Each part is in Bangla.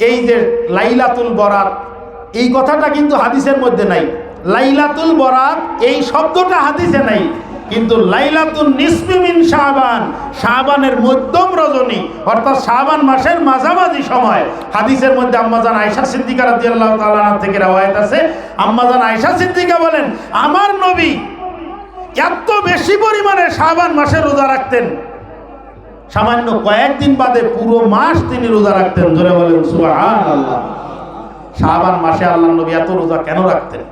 এই যে লাইলাতুল বরাত, এই কথাটা কিন্তু হাদিসের মধ্যে নাই। লাইলাতুল বরাত, এই শব্দটা হাদিসে নাই। কিন্তু লাইলাতুল নিসমিমিন শাহবান শাহবানের মধ্যম রজনী, অর্থাৎ শাহবান মাসের মাঝামাঝি সময়। হাদিসের মধ্যে আম্মাজান আয়সা সিদ্দিকা রাদিয়াল্লাহু তাআলা থেকে রাওয়ায়াত আছে। আম্মাজান আয়সা সিদ্দিকা বলেন, আমার নবী এত বেশি পরিমাণে শাহবান মাসে রোজা রাখতেন। সামান্য কয়েকদিন বাদে পুরো মাস তিনি রোজা রাখতেন ধরে বলেন, সুবহানাল্লাহ। শাহবান মাসে আল্লাহ নবী এত রোজা কেন রাখতেন?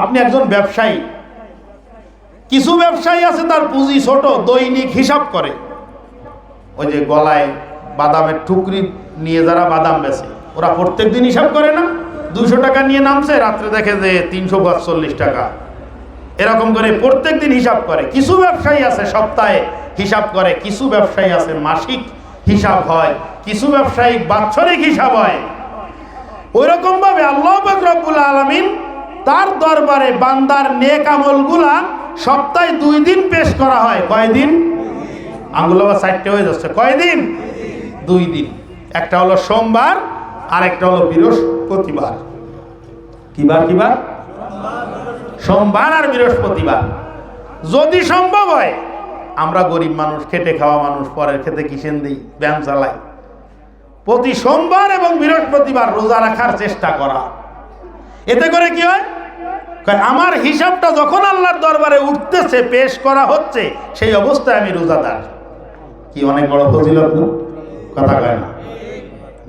আপনি একজন ব্যবসায়ী। কিছু ব্যবসায়ী আছে তার পুঁজি ছোট, দৈনিক হিসাব করে। ওই যে গলায় বাদামের টুকরি নিয়ে যারা বাদাম বেচে ওরা প্রত্যেক দিন হিসাব করে না? দুশো টাকা নিয়ে নামছে, রাত্রে দেখে যে তিনশো পাঁচচল্লিশ টাকা। এরকম করে প্রত্যেক দিন হিসাব করে। কিছু ব্যবসায়ী আছে সপ্তাহে হিসাব করে, কিছু ব্যবসায়ী আছে, মাসিক হিসাব হয়, কিছু ব্যবসায়ী বাৎসরিক হিসাব হয়। ওই রকম ভাবে আল্লাহ রব্বুল আলামিন তার দরবারে বান্দার নেক আমলগুলা সপ্তাহে দুই দিন পেশ করা হয়। কয়দিন? আঙ্গুল আবার চারটে হয়ে যাচ্ছে। কয়দিন? দুই দিন। একটা হলো সোমবার আর একটা হলো বৃহস্পতিবার। কিবার কিবার? সোমবার আর বৃহস্পতিবার। যদি সম্ভব হয় আমরা গরিব মানুষ, খেটে খাওয়া মানুষ, পরের খেতে কিসেন দিই? ব্যায়াম চালাই। প্রতি সোমবার এবং বৃহস্পতিবার রোজা রাখার চেষ্টা করা। এতে করে কি হয়? আমার হিসাবটা যখন আল্লাহর দরবারে উঠতেছে, পেশ করা হচ্ছে, সেই অবস্থায় আমি রোজাদার। কি অনেক বড় ফজিলত না? কথা কয় না।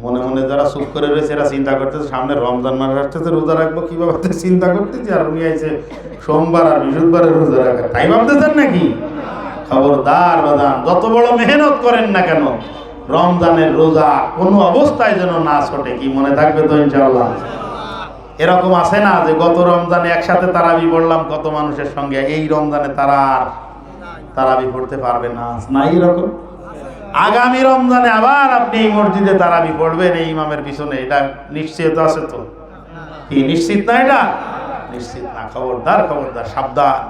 মনে মনে যারা চুপ করে রয়েছে, এরা চিন্তা করতেছে, সামনে রমজান মাস আসতেছে, রোজা রাখব কি ভাবতে চিন্তা করতেছি, আর উনি আইছে সোমবার আর বৃহস্পতিবারে রোজা রাখা। তাই ভাবতেছেন নাকি? খবরদার বাদান, যত বড় মেহনত করেন না কেন, রমজানের রোজা কোনো অবস্থায় যেন না ছোটে, কি মনে থাকবে তো ইনশাআল্লাহ? এরকম আছে না যে গত রমজানে একসাথে তারাবি পড়লাম, কত মানুষের সঙ্গে এই রমজানে তারা আর তারাবি পড়তে পারবে না? নাই এরকম আগামী রমজানে আবার আপনি এই মসজিদে তারাবি পড়বেন, এই ইমামের পিছনে, এটা নিশ্চিত আছে তো? কি, নিশ্চিত না এটা? নিশ্চিত না, খবরদার খবরদার, সাবধান।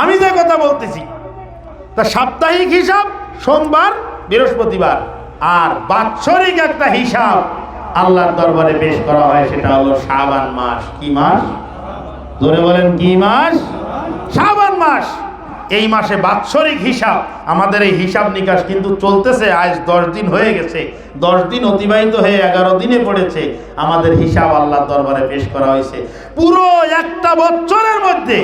আমি যে কথা বলতেছি, তা সাপ্তাহিক হিসাব সোমবার, বৃহস্পতিবার, আর বাৎসরিক একটা হিসাব আল্লাহর দরবারে পেশ করা হয়, সেটা হলো শাবান মাস। কি মাস? ধরে বলেন, কি মাস? শাবান মাস। এই মাসে বাৎসরিক হিসাব। আমাদের এই হিসাব নিকাশ কিন্তু চলতেছে, আজ দশ দিন হয়ে গেছে। দশ দিন অতিবাহিত হয়ে এগারো দিনে পড়েছে। আমাদের হিসাব আল্লাহর দরবারে পেশ করা হয়েছে। পুরো একটা বছরের মধ্যে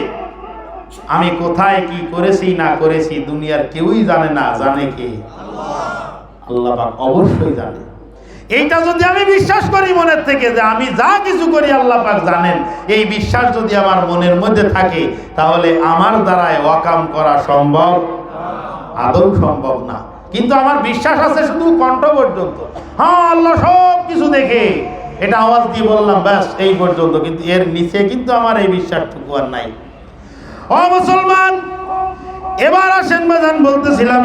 আমি কোথায় কি করেছি, না করেছি, দুনিয়ার কেউই জানে না, জানে কে? আল্লাহ। অবশ্যই জানে। এইটা যদি আমি বিশ্বাস করি মনের থেকে যে আমি যা কিছু করি আল্লাহ পাক জানেন। এই বিশ্বাস যদি আমার মনের মধ্যে থাকে, তাহলে আমার দ্বারায় ওয়াকাম করা সম্ভব, আদৌ সম্ভব না। কিন্তু আমার বিশ্বাস আছে শুধু কণ্ঠ পর্যন্ত। হ্যাঁ আল্লাহ সব কিছু দেখে। এটা আওয়াজ দিয়ে বললাম, ব্যাস, এই পর্যন্ত। কিন্তু এর নিচে কিন্তু আমার এই বিশ্বাসটুকু আর নাই। ও মুসলমান, এবার আসেন বাজান বলতেছিলাম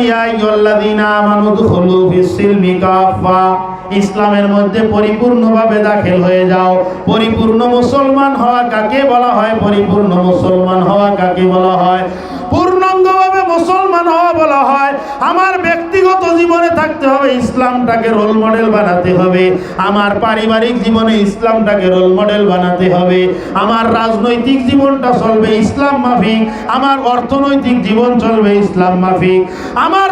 ইসলামের মধ্যে পরিপূর্ণভাবে দাখিল হয়ে যাও। পরিপূর্ণ মুসলমান হওয়া কাকে বলা হয়? পরিপূর্ণ মুসলমান হওয়া কাকে বলা হয়? মুসলমান হওয়া বলা হয়, আমার ব্যক্তিগত জীবনে থাকতে হবে, ইসলামটাকে রোল মডেল বানাতে হবে। আমার পারিবারিক জীবনে ইসলামটাকে রোল মডেল বানাতে হবে। আমার রাজনৈতিক জীবনটা চলবে ইসলাম মাফিক, আমার অর্থনৈতিক জীবন চলবে ইসলাম মাফিক। আমার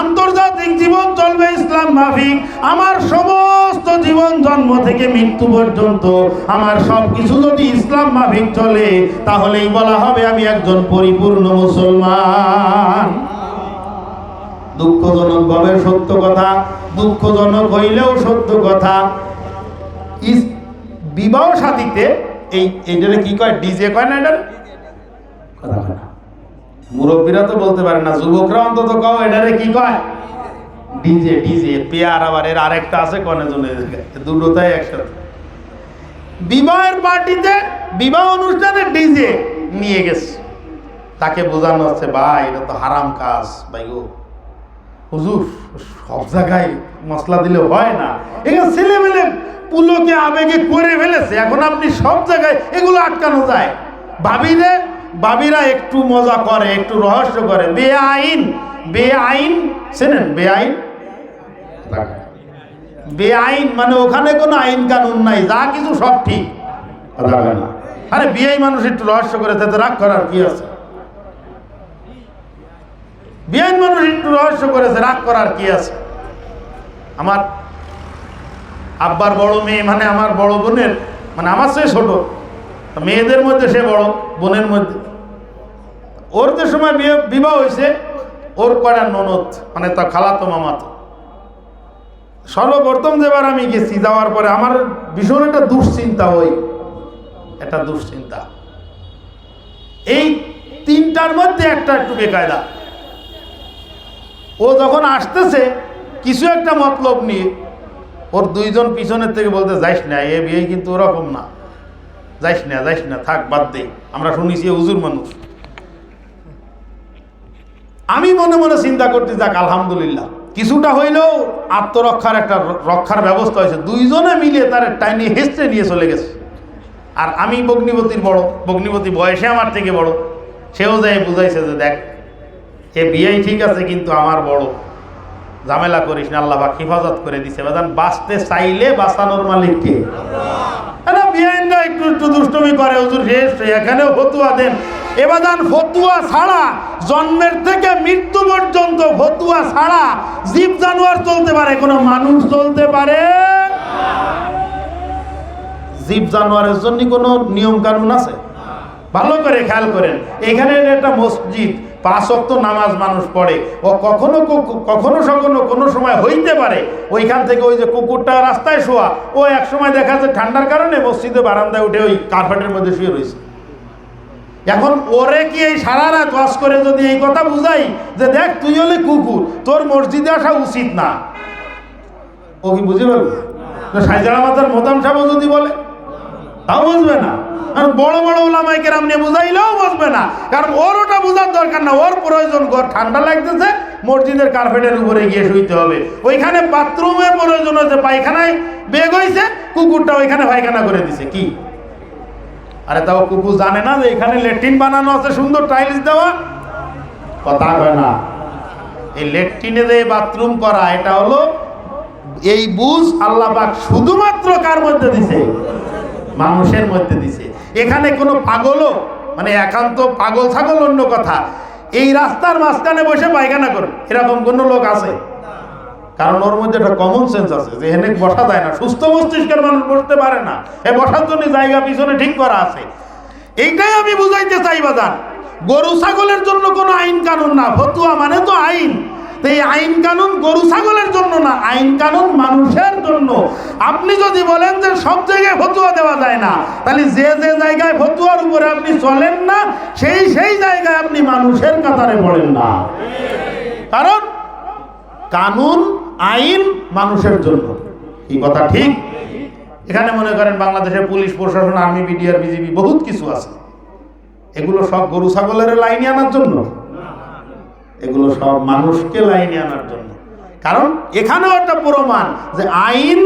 আন্তর্জাতিক জীবন চলবে ইসলাম মাফিক। আমার সমস্ত জীবন জন্ম থেকে মৃত্যু পর্যন্ত আমার সব কিছু যদি ইসলাম মাফিক চলে, তাহলেই বলা হবে আমি একজন পরিপূর্ণ মুসলমান। দুঃখজনক ভাবে সত্য কথা, দুঃখজনক হইলেও সত্য কথা। বিবাহ সাথীতে এই, এটারে কি কয়? ডিজে কয় না এটার? কথা মুরব্বীরা তো বলতে পারে না, যুবকরা অন্তত কও এটারে কি কয়? ডিজে ডিজে, পেয়ার আবার, এর আরেকটা আছে, কনে জনে? দুটোটাই একসাথে বিবাহের পার্টিতে, বিবাহ অনুষ্ঠানে ডিজে নিয়ে গেছে। তাকে বোঝানো হচ্ছে, ভাই, এটা তো হারাম কাজ, ভাই গো। হুজুর, সব জায়গায় মশলা দিলে হয় না। এখানে ছেলে মেলে পুলোকে, আবেগে করে ফেলেছে। এখন আপনি সব জায়গায় এগুলো আটকানো যায়। ভাবিরে ভাবিরা একটু মজা করে, একটু রহস্য করে। বে বেআইন বেআইন, চেনেন? বেআইন? বেআইন মানে ওখানে কোনো আইন কানুন নাই, যা কিছু সব ঠিক। আরে বিআই মানুষ একটু রহস্য করে, তাতে রাগ করার কি আছে? বিআইন মানুষ একটু রহস্য করেছে রাগ করার কি আছে? আমার আব্বার বড় মেয়ে মানে আমার বড় বোনের মানে আমার চেয়ে ছোট। মেয়েদের মধ্যে সে বড় বোনের মধ্যে। ওর যে সময় বিয়ে- বিবাহ হয়েছে, ওর কয়টা ননদ মানে তা খালাতো মামাতো সর্বপ্রথম যেবার আমি গেছি, যাওয়ার পরে আমার ভীষণ একটা দুশ্চিন্তা ওই, একটা দুশ্চিন্তা। এই তিনটার মধ্যে একটা একটু বেকায়দা। ও যখন আসতেছে, কিছু একটা মতলব নিয়ে, ওর দুইজন পিছনের থেকে বলতে, যাইস না, এ বিয়ে কিন্তু ওরকম না। যাইস না যাইস না, থাক, বাদ দে। আমরা শুনেছি হুজুর মানুষ। আমি মনে মনে চিন্তা করতে যাক, আলহামদুলিল্লাহ। কিছুটা হইলেও আত্মরক্ষার একটা রক্ষার ব্যবস্থা হয়েছে। দুইজনে মিলে তার টাইনি হেসড়ে নিয়ে চলে গেছে। আর আমি বগ্নিপতির বড় বগ্নিপতি বয়সে আমার থেকে বড়। সেও যাই বুঝাইছে যে দেখ, এ বিয়েই ঠিক আছে, কিন্তু আমার বড়। ঝামেলা করিস না, আল্লাহ হেফাজত করে দিছে। বাদান বাঁচতে চাইলে বাঁচানোর মালিক কে? বিআইনরা একটু একটু দুষ্টমি করে, হুজুর শেষ এখানেও ফতুয়া দেন। এবাদান ফতুয়া ছাড়া জন্মের থেকে মৃত্যু পর্যন্ত ফতুয়া ছাড়া জীব জানোয়ার চলতে পারে, কোনো মানুষ চলতে পারে? জীব জানোয়ারের জন্য কোনো নিয়ম কানুন আছে? ভালো করে খেয়াল করেন, এখানে একটা মসজিদ পাঁচ অক্ত নামাজ মানুষ পড়ে। ও কখনো কখ- কখনো সখনো কোনো সময় হইতে পারে। ওইখান থেকে ওই যে কুকুরটা রাস্তায় শোয়া, ও এক সময় দেখা যায় ঠান্ডার কারণে মসজিদে বারান্দায় উঠে ওই কার্পেটের মধ্যে শুয়ে রয়েছে এখন ওরে কি এই সারা রাত ওয়াজ করে যদি এই কথা বুঝাই যে দেখ, তুই হলে কুকুর, তোর মসজিদে আসা উচিত না। ও কি বুঝে পারবে? সাইজারা মাতার মোতাম সাহেব যদি বলে, তাও বুঝবে না। আর বড় বড় ওলামাই কেরাম নিয়ে বুঝাইলেও বুঝবে না। কারণ ওর ওটা বোঝার দরকার না, ওর প্রয়োজন ঘর। ঠান্ডা লাগতেছে, মসজিদের কার্পেটের উপরে গিয়ে শুইতে হবে। ওইখানে বাথরুমের প্রয়োজন হচ্ছে পায়খানায় বেগ হয়েছে, কুকুরটা ওইখানে পায়খানা করে দিছে। কি? আরে তাও কুকুর জানে না যে এখানে লেট্রিন বানানো আছে, সুন্দর টাইলস দেওয়া। কথা কয় না। এই লেট্রিনে যে বাথরুম করা, এটা হলো এই বুঝ আল্লাহ পাক শুধুমাত্র কার মধ্যে দিছে? মানুষের মধ্যে দিছে। এখানে কোনো পাগলও মানে একান্ত পাগল ছাগল অন্য কথা। এই রাস্তার মাঝখানে বসে পায়খানা করবে, এরকম কোনো লোক আছে? কারণ ওর মধ্যে একটা কমন সেন্স আছে, যে হেনে বসা যায় না, সুস্থ মস্তিষ্কের মানুষ বসতে পারে না। এ বসার জন্য জায়গা পিছনে ঠিক করা আছে। এইটাই আমি বুঝাইতে চাই বাজার গরু ছাগলের জন্য কোনো আইন কানুন না, ফতুয়া মানে তো আইন। এই আইন কানুন গরু ছাগলের জন্য না, আইন কানুন মানুষের জন্য। আপনি যদি বলেন যে সব জায়গায় ফতুয়া দেওয়া যায় না, তাহলে যে যে জায়গায় ফতুয়ার উপরে আপনি চলেন না, সেই সেই জায়গায় আপনি মানুষের কাতারে পড়েন না। কারণ কানুন, আইন মানুষের জন্য। এই কথা ঠিক? এখানে মনে করেন বাংলাদেশের পুলিশ, প্রশাসন, আর্মি, বিডিআর, বিজিবি, বহুত কিছু আছে। এগুলো সব গরু, ছাগলের লাইনে আনার জন্য। এগুলো সব মানুষকে লাইনে আনার জন্য। কারণ এখানেও একটা প্রমাণ যে আইন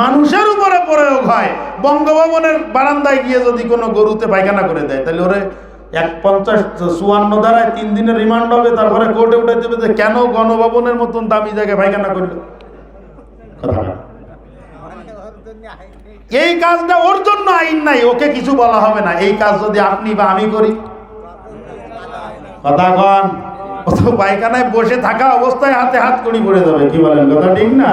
মানুষের উপরে প্রয়োগ হয়। বঙ্গভবনের বারান্দায় গিয়ে যদি কোনো গরুতে পায়খানা করে দেয়, তাহলে ওরে এক পঞ্চাশ চুয়ান্ন দ্বারায় তিন দিনের রিমান্ড হবে, তারপরে কোর্টে উঠে দেবে যে কেন গণভবনের মতন দামি জায়গায় পায়খানা করল? এই কাজটা ওর জন্য আইন নাই, ওকে কিছু বলা হবে না। এই কাজ যদি আপনি বা আমি করি। কথা কন। পায়খানায় বসে থাকা অবস্থায় হাতে হাত করি পড়ে যাবে, কি বলেন কথা ঠিক না?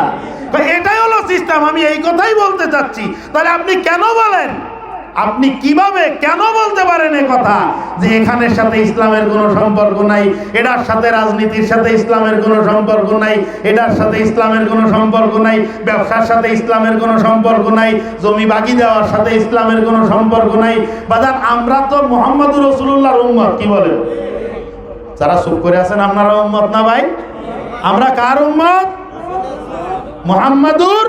এটাই হলো সিস্টেম আমি এই কথাই বলতে চাচ্ছি। তাহলে আপনি কেন বলেন? আপনি কীভাবে কেন বলতে পারেন এ কথা? যে এখানের সাথে ইসলামের কোনো সম্পর্ক নাই, এটার সাথে রাজনীতির সাথে ইসলামের কোনো সম্পর্ক নাই, এটার সাথে ইসলামের কোনো সম্পর্ক নাই, ব্যবসার সাথে ইসলামের কোনো সম্পর্ক নাই, জমি বাকি দেওয়ার সাথে ইসলামের কোনো সম্পর্ক নাই। বাজার আমরা তো মোহাম্মদুর রসুল্লাহর উম্মত, কি বলেন? যারা চুপ করে আছেন, আপনারা উম্মত না ভাই? আমরা কার উম্মত? মোহাম্মদুর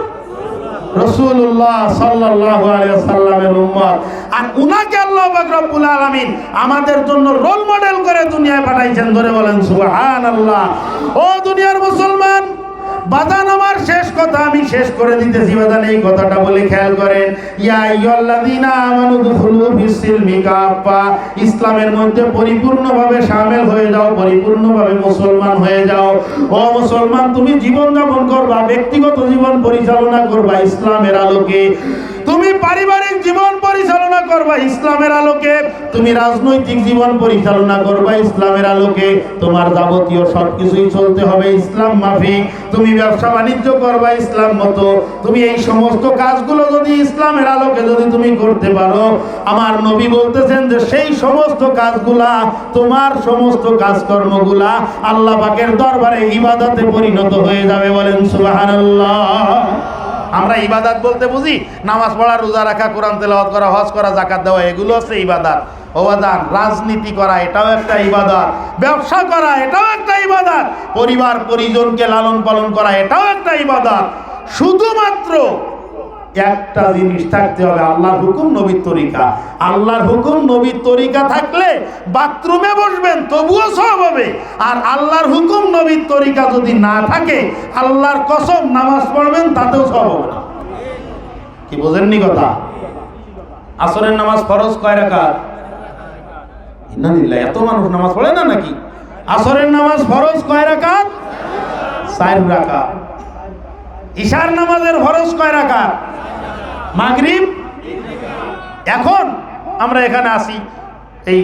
আর আল্লাহ আমাদের জন্য রোল মডেল করে দুনিয়ায় পাঠাইছেন, ধরে বলেন সুবাহ ও দুনিয়ার মুসলমান বাদান আমার শেষ কথা, আমি শেষ করে দিতেছি বাদান। এই কথাটা বলে খেয়াল করেন, ইয়া আইয়ুহাল্লাযীনা আমানু দুখুলু ফিস-সিলমি কাফা ইসলামের মধ্যে পরিপূর্ণভাবে শামিল হয়ে যাও, পরিপূর্ণভাবে মুসলমান হয়ে যাও। ও মুসলমান, তুমি জীবন যাপন করবা, ব্যক্তিগত জীবন পরিচালনা করবা ইসলামের আলোকে। তুমি পারিবারিক জীবন পরিচালনা করবা ইসলামের আলোকে। তুমি রাজনৈতিক জীবন পরিচালনা করবা ইসলামের আলোকে। তোমার যাবতীয় সবকিছুই চলতে হবে ইসলাম মাফিক। তুমি ব্যবসা বাণিজ্য করবা ইসলাম মতো। তুমি এই সমস্ত কাজগুলো যদি ইসলামের আলোকে যদি তুমি করতে পারো, আমার নবী বলতেছেন যে সেই সমস্ত কাজগুলা, তোমার সমস্ত কাজকর্মগুলা আল্লাহ পাকের দরবারে ইবাদতে পরিণত হয়ে যাবে বলেন সুবহানাল্লাহ। আমরা ইবাদাত বলতে বুঝি? নামাজ পড়া, রোজা রাখা, কোরআন তেলাওয়াত করা, হজ করা জাকাত দেওয়া, এগুলো হচ্ছে ইবাদাত। ওবাদান রাজনীতি করা, এটাও একটা ইবাদত। ব্যবসা করা, এটাও একটা ইবাদত। পরিবার, পরিজনকে লালন পালন করা, এটাও একটা ইবাদত। শুধুমাত্র একটা জিনিস থাকতে হবে, আল্লাহর হুকুম নবীর তরিকা। আল্লাহর হুকুম নবীর তরিকা থাকলে বাথরুমে বসবেন, তবুও সব হবে। আর আল্লাহর হুকুম নবীর তরিকা যদি না থাকে, আল্লাহর কসম নামাজ পড়বেন, তাতেও সব হবে না। কি, বোঝেননি কথা? আসরের নামাজ ফরজ কয় রাকাত? ইন্নালিল্লাহ, এত মানুষ নামাজ পড়ে না নাকি? আসরের নামাজ ফরজ কয় রাকাত? চার রাকাত। ঈশার নামাজের ফরজ কয় রাকাত? মাগরিব? এখন আমরা এখানে আসি। এই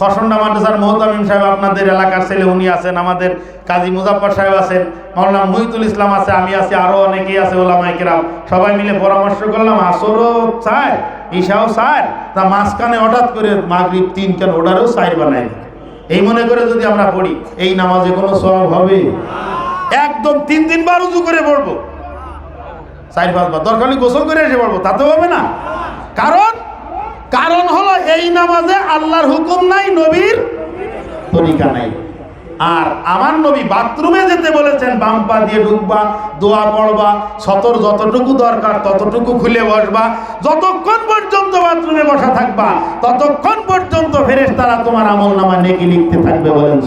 খসন্ডা মাদ্রাসার মোহতামিম সাহেব আপনাদের এলাকার ছেলে, উনি আছেন, আমাদের কাজী মুজাফর সাহেব আছেন, মৌলানা মহিতুল ইসলাম আছে, আমি আছি আরও অনেকেই আছে ওলামাই কেরাম। সবাই মিলে পরামর্শ করলাম, আসরও চায় ঈশাও চায় তা মাঝখানে হঠাৎ করে মাগরিব তিন কেন ওটারও চাই বানাই এই মনে করে যদি আমরা পড়ি, এই নামাজে কোনো সব হবে? একদম তিন তিনবার উজু করে পড়ব। চার পাঁচবার। দরকার হলে গোসল করে এসে পড়ব তাতে হবে না? কারণ কারণ হলো এই নামাজে আল্লাহর হুকুম নাই, নবীর তরিকা নাই। আর আমার নবী বাথরুমে যেতে বলেছেন, বাম পা দিয়ে ঢুকবা, দোয়া পড়বা, সতর যতটুকু দরকার ততটুকু খুলে বসবা, যতক্ষণ বাথরুমে বসা থাকবা, ততক্ষণ পর্যন্ত ফেরেস তারা তোমার আমল নামা নেকি লিখতে থাকবে বলেন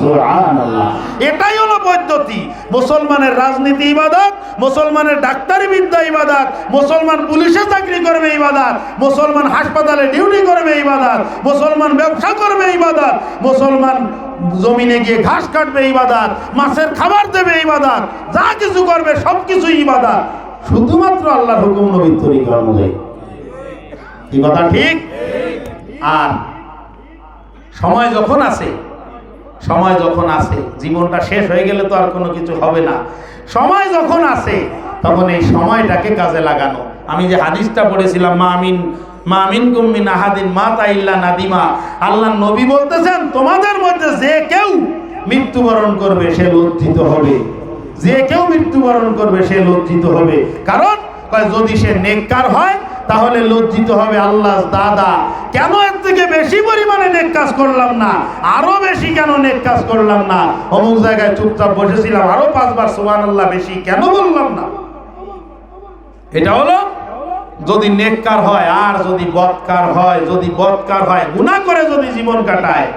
এটাই হলো পদ্ধতি। মুসলমানের রাজনীতি ইবাদত, মুসলমানের ডাক্তারি বিদ্যা ইবাদত, মুসলমান পুলিশে চাকরি করবে ইবাদত, মুসলমান হাসপাতালে ডিউটি করবে ইবাদত, মুসলমান ব্যবসা করবে ইবাদত, মুসলমান জমিনে গিয়ে ঘাস কাটবে ইবাদত, মাছের খাবার দেবে ইবাদত, যা কিছু করবে সব কিছু ইবাদত। শুধুমাত্র আল্লাহর হুকুম নবীর তরিকা অনুযায়ী। কি কথা? ঠিক? আর সময় যখন আছে, সময় যখন আছে, জীবনটা শেষ হয়ে গেলে তো আর কোনো কিছু হবে না। সময় যখন আছে, তখন এই সময়টাকে কাজে লাগানো। আমি যে হাদিসটা পড়েছিলাম, মা আমিন মা আমিন কুম্মিন আহাদিন মা তাইল্লা নাদিমা। আল্লাহ নবী বলতেছেন, তোমাদের মধ্যে যে কেউ মৃত্যুবরণ করবে, সে লজ্জিত হবে। যে কেউ মৃত্যুবরণ করবে, সে লজ্জিত হবে। কারণ যদি সে নেককার হয় তাহলে লজ্জিত হবে আল্লাহ দাদা। কেন এর থেকে বেশি পরিমাণে নেক কাজ করলাম না? আরও বেশি কেন নেক কাজ করলাম না? অমুক জায়গায় চুপচাপ বসেছিলাম, আরও পাঁচবার সুবান আল্লাহ বেশি, কেন বললাম না? এটা হলো, যদি নেককার হয়, আর যদি বৎকার হয়, যদি বৎকার হয় গুণা করে যদি জীবন কাটায়,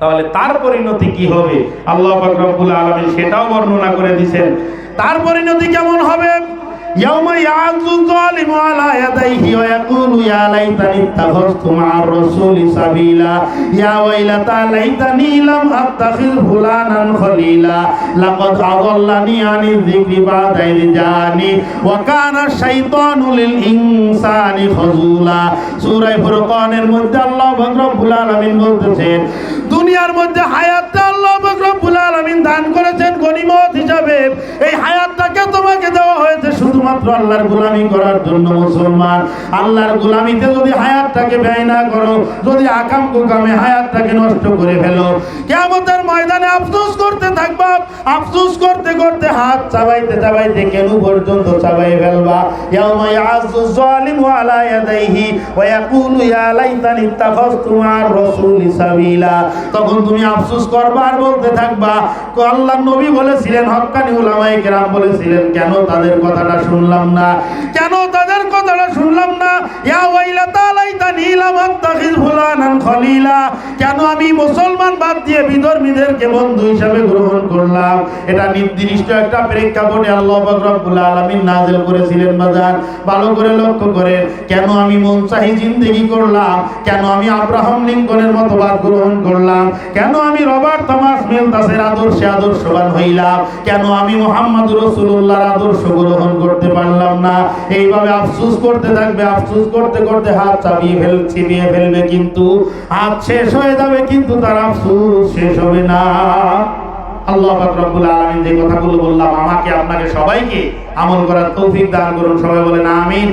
তাহলে তার পরিণতি কি হবে? আল্লাহ রব্বুল আলামিন সেটাও বর্ণনা করে দিবেন তার পরিণতি কেমন হবে? يوم يعض الظالم على يديه ويقول يا ليتني اتخذت مع الرسول سبيلا يا ويلتى ليتني لم اتخذ فلانا خليلا لقد اضلني عن الذكر بعد اذ جاءني وكان الشيطان للانسان خذولا সূরা ফুরকানের মধ্যে আল্লাহ পাক রব্বুল আলামিন বলতেছেন দুনিয়ার মধ্যে হায়াতটা করতে থাকবা করতে করতে হাত চাবাইতে চাবাইতে কেন পর্যন্ত চাবাই ফেলবা? তখন তুমি আফসোস করবা আর বলতে থাকবা? তো আল্লাহর নবী বলেছিলেন, হক্কানি উলামায়ে কেরাম বলেছিলেন, কেন তাদের কথাটা শুনলাম না? কেন তাদের কথাটা শুনলাম না? ইয়া ওয়াইলাতা লাইতানি লাম আত্তাখিজ ফুলানান খলিলা। কেন আমি মুসলমান বাদ দিয়ে বিধর্মীদেরকে বন্ধু হিসাবে গ্রহণ করলাম? এটা নির্দিষ্ট একটা প্রেক্ষাপটে আল্লাহ পাক রব্বুল আলামিন নাযিল করেছিলেন বাজার ভালো করে লক্ষ্য করে কেন আমি মনসাহি জিন্দেগি করলাম? কেন আমি আব্রাহাম লিঙ্কনের মতবাদ গ্রহণ করলাম? কেন আমি রবার্ট আদর্শে আদর্শবান হইলাম। কেন আমি মোহাম্মদ রসুল্লাহর আদর্শ গ্রহণ করতে পারলাম না? এইভাবে আফসুস করতে থাকবে, আফসুস করতে করতে হাত চাপিয়ে ফেল ফেলবে কিন্তু হাত শেষ হয়ে যাবে কিন্তু তার আফসুস শেষ হবে না। আল্লাহ রব্বুল আলামিন যে কথাগুলো বললাম, আমাকে, আপনাকে সবাইকে আমল করার তৌফিক দান করুন। সবাই বলেন, আমিন।